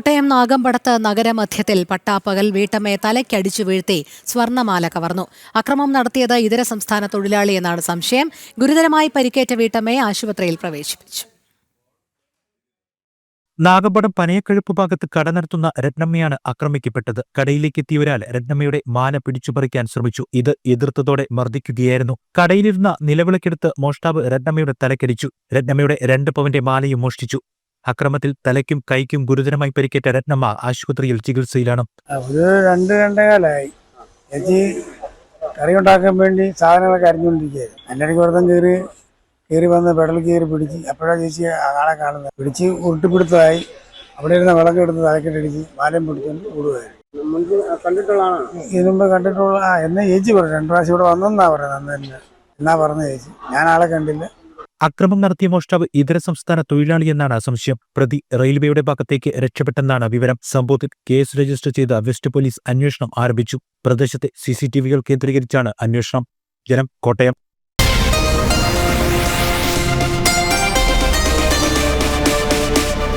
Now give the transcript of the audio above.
കോട്ടയം നാഗമ്പടത്ത് നഗരമധ്യത്തിൽ പട്ടാപ്പകൽ വീട്ടമ്മയെ തലയ്ക്കടിച്ചു വീഴ്ത്തി സ്വർണമാല കവർന്നു. അക്രമം നടത്തിയത് ഇതര സംസ്ഥാന തൊഴിലാളി എന്നാണ് സംശയം. ഗുരുതരമായി പരിക്കേറ്റ വീട്ടമ്മയെ ആശുപത്രിയിൽ പ്രവേശിപ്പിച്ചു. നാഗമ്പടം പനയക്കഴുപ്പ് ഭാഗത്ത് കട നടത്തുന്ന രത്നമ്മയാണ് ആക്രമിക്കപ്പെട്ടത്. കടയിലേക്ക് എത്തിയ ഒരാൾ രത്നമ്മയുടെ മാല പിടിച്ചുപറിക്കാൻ ശ്രമിച്ചു. ഇത് എതിർത്തതോടെ മർദ്ദിക്കുകയായിരുന്നു. കടയിലിരുന്ന നിലവിളക്കെടുത്ത് മോഷ്ടാവ് രത്നമ്മയുടെ തലക്കടിച്ചു രത്നമ്മയുടെ രണ്ട് പവന്റെ മാലയും മോഷ്ടിച്ചു. അക്രമത്തിൽ തലയ്ക്കും കൈക്കും ഗുരുതരമായി പരിക്കേറ്റ രത്നമ്മ ആശുപത്രിയിൽ ചികിത്സയിലാണ്. ഒരു രണ്ട് രണ്ടേകാലായി. ചേച്ചി കറി ഉണ്ടാക്കാൻ വേണ്ടി സാധനങ്ങളൊക്കെ അരിഞ്ഞുകൊണ്ടിരിക്കുകയായിരുന്നു. എന്റെ ഇടയ്ക്ക് വ്രതം കയറി കയറി വന്ന് പെടൽ കയറി പിടിച്ച് അപ്പോഴാണ് ചേച്ചി ആളെ കാണുന്നത്. പിടിച്ച് ഉരുട്ടിപ്പിടുത്തമായി അവിടെ ഇരുന്ന വിളക്ക് എടുത്ത് വാലം മാലയും പിടിച്ചുകൊണ്ട് ഓടുകയായിരുന്നു. മുൻപ് കണ്ടിട്ടുള്ളതാണോ ഇതിനു മുമ്പ് കണ്ടിട്ടുള്ള ആ എന്നെ ചേച്ചി പറഞ്ഞു. രണ്ടു പ്രാവശ്യം ഇവിടെ വന്നെന്നാ പറയുന്നത് അന്ന് തന്നെ. എന്നാ പറഞ്ഞ ചേച്ചി? ഞാൻ ആളെ കണ്ടില്ല. അക്രമം നടത്തിയ മോഷ്ടാവ് ഇതര സംസ്ഥാന തൊഴിലാളി എന്നാണ് സംശയം. പ്രതി റെയിൽവേയുടെ ഭാഗത്തേക്ക് രക്ഷപ്പെട്ടെന്നാണ് വിവരം. സംഭവത്തിൽ കേസ് രജിസ്റ്റർ ചെയ്ത വെസ്റ്റ് പോലീസ് അന്വേഷണം ആരംഭിച്ചു. പ്രദേശത്തെ സിസിടിവികൾ കേന്ദ്രീകരിച്ചാണ് അന്വേഷണം. ജനം കോട്ടയം.